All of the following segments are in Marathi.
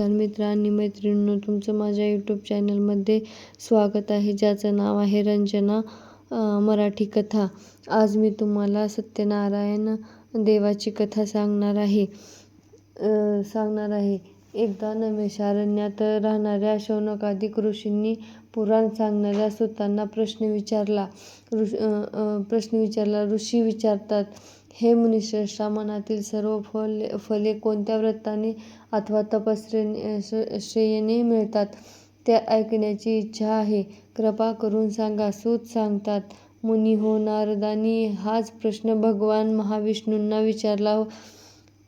नमस्कार मित्र आणि मैत्रिणींनो तुमचं माझ्या यूट्यूब चॅनलमध्ये स्वागत आहे ज्याचं नाव आहे रंजना मराठी कथा. आज मी तुम्हाला सत्यनारायण देवाची कथा सांगणार आहे. सांगणार आहे. एकदा नमेशारण्यात राहणाऱ्या शौनकादिक ऋषींनी पुराण सांगणाऱ्या सुतांना प्रश्न विचारला. ऋष प्रश्न विचारला. ऋषी विचारतात हे मुनिश्रेष्ठा मनातील सर्व फले फले कोणत्या व्रताने अथवा तपश्रेने श- श्रेयेने मिळतात ते ऐकण्याची इच्छा आहे. कृपा करून सांगा सूत सांगतात मुनी हो नारदांनी हाच प्रश्न भगवान महाविष्णूंना विचारला हो,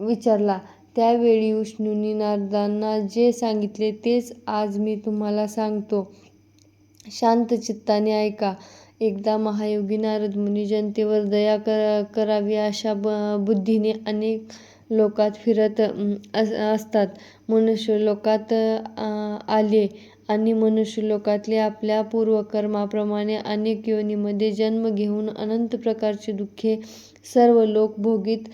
विचारला. त्यावेळी विष्णूंनी नारदांना जे सांगितले तेच आज मी तुम्हाला सांगतो. शांत चित्ताने ऐका. एकदा महायोगी नारद मुनी जनतेवर दया कर करावी अशा ब बुद्धीने अनेक लोकात फिरत अस असतात. मनुष्य लोकात आले आणि मनुष्य लोकातले आपल्या पूर्वकर्माप्रमाणे अनेक योनीमध्ये जन्म घेऊन अनंत प्रकारची दुःखे सर्व लोक भोगीत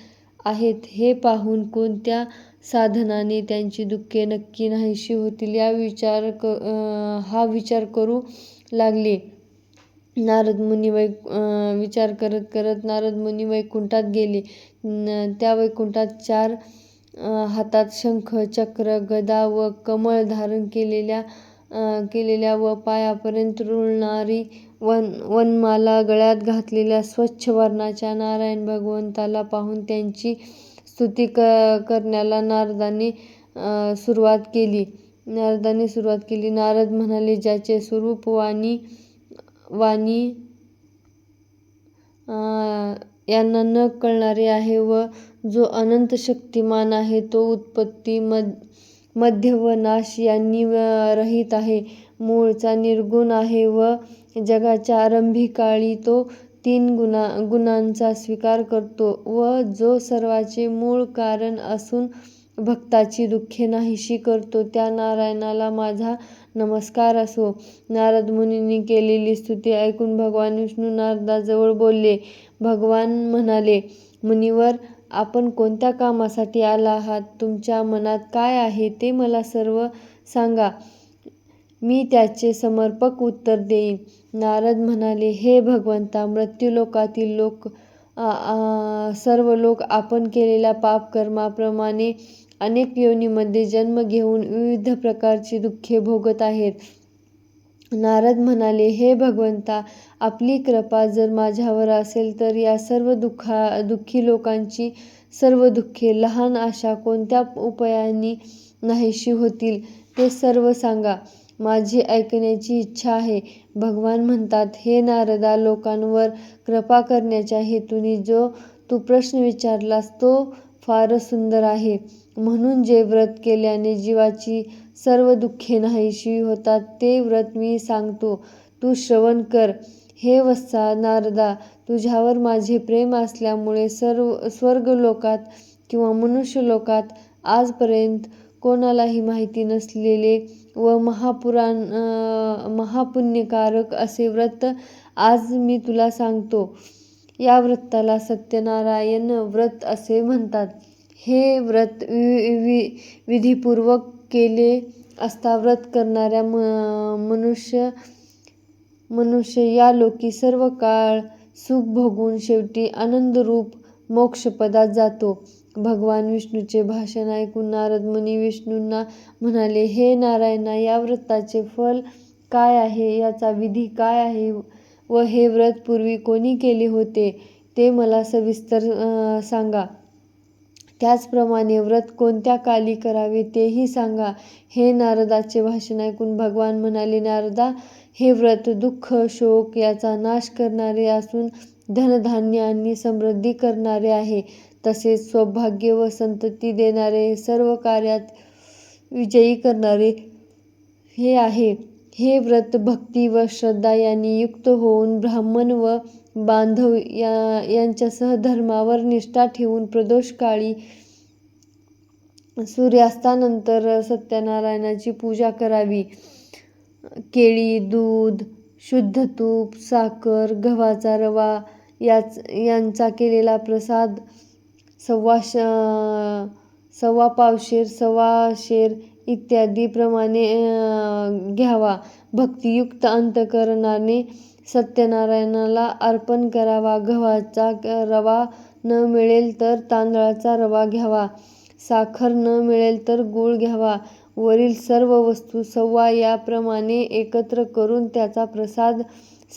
आहेत. हे पाहून कोणत्या साधनाने त्यांची दुःखे नक्की नाहीशी होतील या विचार क हा विचार करू लागले. नारद मुनी वै विचार करत करत नारद मुनी वैकुंठात गेले. न- त्या वैकुंठात चार हातात शंख चक्र गदा व कमळ धारण केलेल्या केलेल्या व पायापर्यंत रुळणारी वन वनमाला गळ्यात घातलेल्या स्वच्छ वर्णाच्या नारायण भगवंताला पाहून त्यांची स्तुती क करण्याला नारदांनी सुरुवात केली. नारदांनी सुरुवात केली. नारद म्हणाले ज्याचे स्वरूप वाणी वाणी यांना न कळणारे आहे व जो अनंत शक्तिमान आहे तो उत्पत्ती मध मध्य व नाश यांनी रहित आहे. मूळचा निर्गुण आहे व जगाच्या आरंभी काळी तो तीन गुणा गुणांचा स्वीकार करतो व जो सर्वाचे मूळ कारण असून भक्ताची दुःखे नाहीशी करतो त्या नारायणाला माझा नमस्कार असो. नारद मुनींनी केलेली स्तुती ऐकून भगवान विष्णू नारदाजवळ बोलले. भगवान म्हणाले मुनिवर आपण कोणत्या कामासाठी आला आहात? तुमच्या मनात काय आहे ते मला सर्व सांगा. मी त्याचे समर्पक उत्तर देईन. नारद म्हणाले हे भगवंता मृत्यूलोकातील लोक आ- आ- सर्व लोक आपण केलेल्या पापकर्माप्रमाणे अनेक योनीमध्ये जन्म घेऊन विविध प्रकारची दुःखे भोगत आहेत. नारद म्हणाले हे भगवंता आपली कृपा जर माझ्यावर असेल तर या सर्व दुःखा दुःखी लोकांची सर्व दुःखे लहान अशा कोणत्या उपायांनी नाहीशी होतील ते सर्व सांगा. माझी ऐकण्याची इच्छा आहे भगवान म्हणतात हे नारदा लोकांवर कृपा करण्याच्या हेतूने जो तू प्रश्न विचारलास तो फारच सुंदर आहे. म्हणून जे व्रत केल्याने जीवाची सर्व दुःखे नाहीशी होतात ते व्रत मी सांगतो. तू श्रवण कर. हे वत्सा नारदा तुझ्यावर माझे प्रेम असल्यामुळे सर्व स्वर्गलोकात किंवा मनुष्य लोकात आजपर्यंत कोणालाही माहिती नसलेले व महापुराण महापुण्यकारक असे व्रत आज मी तुला सांगतो. या व्रताला सत्यनारायण व्रत असे म्हणतात. हे व्रत वि वि विधीपूर्वक केले असता व्रत करणाऱ्या म मनुष्य मनुष्य या लोकी सर्व काळ सुख भोगून शेवटी आनंदरूप मोक्षपदात जातो. भगवान विष्णूचे भाषण ऐकून नारद मुनी विष्णूंना म्हणाले हे नारायणा या व्रताचे फल काय आहे? याचा विधी काय आहे व हे व्रत पूर्वी कोणी केले होते? ते मला सविस्तर सांगा. त्याचप्रमाणे व्रत कोणत्या काली करावे तेही सांगा. हे नारदाचे भाषण ऐकून भगवान म्हणाले नारदा हे व्रत दुःख शोक याचा नाश करणारे असून धनधान्य आणि समृद्धी करणारे आहे. तसेच सौभाग्य व संतती देणारे सर्व कार्यात विजयी करणारे हे आहे. हे व्रत भक्ती व श्रद्धा यांनी युक्त होऊन ब्राह्मण व बांधव या यांच्यासह धर्मावर निष्ठा ठेवून प्रदोषकाळी सूर्यास्तानंतर सत्यनारायणाची पूजा करावी. केळी दूध शुद्ध तूप साखर गव्हाचा रवा याच यांचा केलेला प्रसाद सव्वा श सव्वा पावशेर सव्वा शेर इत्यादीप्रमाणे घ्यावा. भक्तियुक्त अंतःकरणाने सत्यनारायणाला अर्पण करावा. गव्हाचा रवा न मिळेल तर तांदळाचा रवा घ्यावा. साखर न मिळेल तर गूळ घ्यावा. वरील सर्व वस्तू सव्वा याप्रमाणे एकत्र करून त्याचा प्रसाद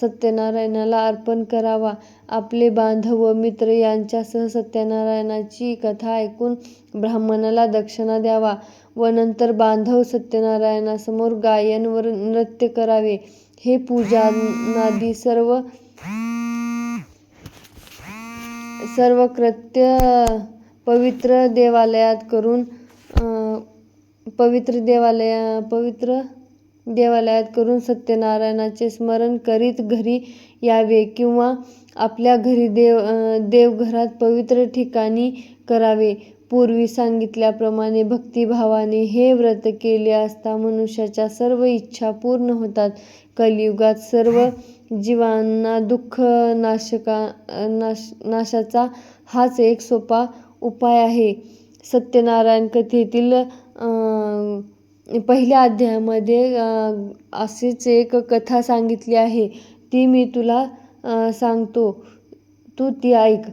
सत्यनारायणाला अर्पण करावा. आपले बांधव व मित्र यांच्यासह सत्यनारायणाची कथा ऐकून ब्राह्मणाला दक्षिणा द्यावा व नंतर बांधव सत्यनारायणासमोर गायन व नृत्य करावे. हे पूजनादी सर्व सर्व कृत्य पवित्र देवालयात करून पवित्र देवालया पवित्र देवालयात करून सत्यनारायणाचे स्मरण करीत घरी यावे किंवा आपल्या घरी देव देवघरात पवित्र ठिकाणी करावे. पूर्वी सांगितल्याप्रमाणे भक्तिभावाने हे व्रत केले असता मनुष्याच्या सर्व इच्छा पूर्ण होतात. कलियुगात सर्व जीवांना दुःख नाशका नाश नाशाचा हाच एक सोपा उपाय आहे. सत्यनारायण कथेतील पहिल्या अध्यायामध्ये अशीच एक कथा सांगितली आहे. ती मी तुला सांगतो, तू ती ऐक.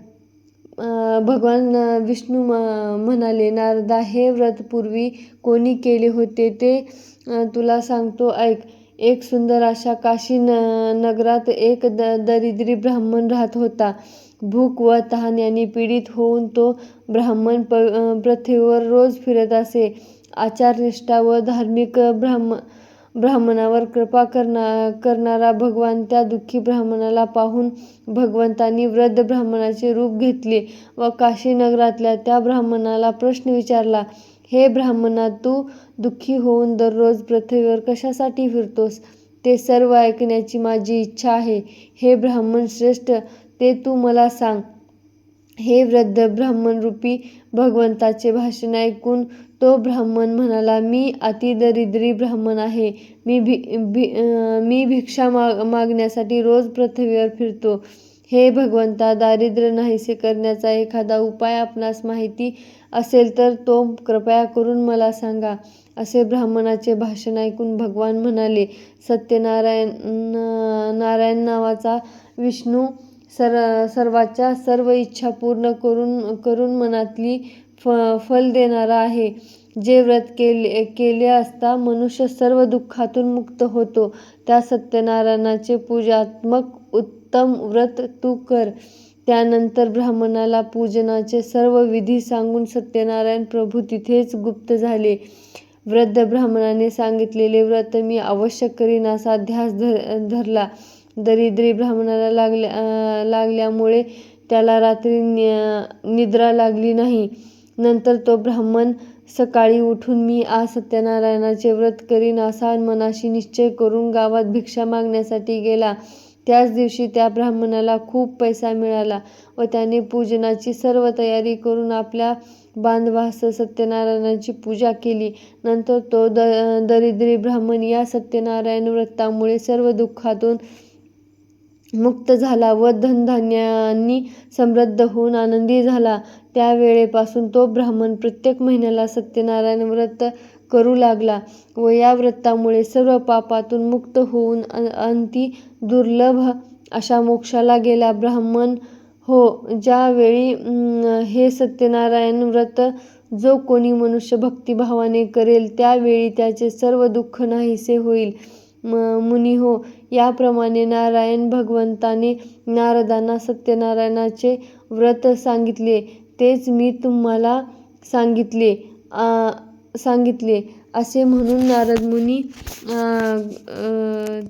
भगवान विष्णू म्हणाले, नारदा, हे व्रत पूर्वी कोणी केले होते ते तुला सांगतो ऐक. एक सुंदर अशा काशी न नगरात एक द दरिद्री ब्राह्मण राहत होता. भूक व तहान यांनी पीडित होऊन तो ब्राह्मण पृथ्वीवर रोज फिरत असे. आचारनिष्ठा व धार्मिक ब्राह्मणावर कृपा करणारा भगवान त्या दुःखी ब्राह्मणाला पाहून भगवंतांनी वृद्ध ब्राह्मणाचे रूप घेतले व काशी नगरातल्या त्या ब्राह्मणाला प्रश्न विचारला, हे ब्राह्मणा, तू दुःखी होऊन दररोज पृथ्वीवर कशासाठी फिरतोस? ते सर्व ऐकण्याची माझी इच्छा आहे. हे ब्राह्मण श्रेष्ठ, ते तू मला सांग. हे वृद्ध ब्राह्मणरूपी भगवंताचे भाषण ऐकून तो ब्राह्मण म्हणाला, मी अतिदरिद्री ब्राह्मण आहे. मी मी भिक्षा मागण्यासाठी रोज पृथ्वीवर फिरतो. हे भगवंता, दारिद्र्य नाहीसे करण्याचा एखादा उपाय आपणास माहिती असेल तर तो कृपया करून मला सांगा. असे ब्राह्मणाचे भाषण ऐकून भगवान म्हणाले, सत्यनारायण नावाचा विष्णू सर्वाच्या सर्व इच्छा पूर्ण करून मनातली फ फल देणारा आहे. जे व्रत केले केले असता मनुष्य सर्व दुःखातून मुक्त होतो, त्या सत्यनारायणाचे पूजात्मक उत्तम व्रत तू कर. त्यानंतर ब्राह्मणाला पूजनाचे सर्व विधी सांगून सत्यनारायण प्रभू तिथेच गुप्त झाले. वृद्ध ब्राह्मणाने सांगितलेले व्रत मी अवश्य करीन असा ध्यास धरला. दरिद्री ब्राह्मणाला लागल्या लागल्यामुळे त्याला रात्री निद्रा लागली नाही. नंतर तो ब्राह्मण सकाळी उठून मी आज सत्यनारायणाचे व्रत करीन असा मनाशी निश्चय करून गावात भिक्षा मागण्यासाठी गेला. त्याच दिवशी त्या ब्राह्मणाला खूप पैसा मिळाला व त्याने पूजनाची सर्व तयारी करून आपल्या बांधवासह सत्यनारायणाची पूजा केली. नंतर तो द दरिद्री ब्राह्मण या सत्यनारायण व्रतामुळे सर्व दुःखातून मुक्त झाला व धनधान्यांनी समृद्ध होऊन आनंदी झाला. त्या वेळेपासून तो ब्राह्मण प्रत्येक महिन्याला सत्यनारायण व्रत करू लागला व या व्रतामुळे सर्व पापातून मुक्त होऊन अंती दुर्लभ अशा मोक्षाला गेला. ब्राह्मण हो, ज्या वेळी हे सत्यनारायण व्रत जो कोणी मनुष्य भक्तिभावाने करेल त्या वेळी त्याचे सर्व दुःख नाहीसे होईल. मुनीहो, याप्रमाणे नारायण भगवंताने नारदांना सत्यनारायणाचे व्रत सांगितले तेच मी तुम्हाला सांगितले. सांगितले असे म्हणून नारदमुनी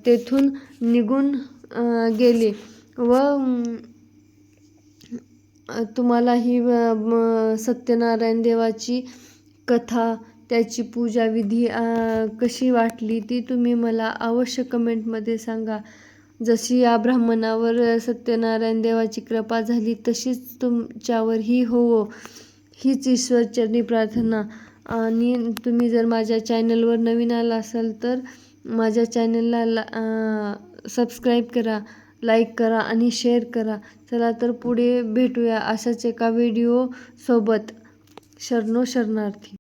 तेथून निघून गेले व तुम्हाला ही सत्यनारायण देवाची कथा, त्याची पूजाविधी कशी वाटली ती तुम्ही मला अवश्य कमेंटमध्ये सांगा. जशी या ब्राह्मणावर सत्यनारायण देवाची कृपा झाली तशीच तुमच्यावरही होवो, हीच ईश्वरचरणी प्रार्थना. आणि तुम्ही जर माझ्या चॅनलवर नवीन आला असाल तर माझ्या चॅनलला सबस्क्राईब करा, लाईक करा आणि शेअर करा. चला तर पुढे भेटूया अशाच एका व्हिडिओसोबत शरणो शरणार्थी.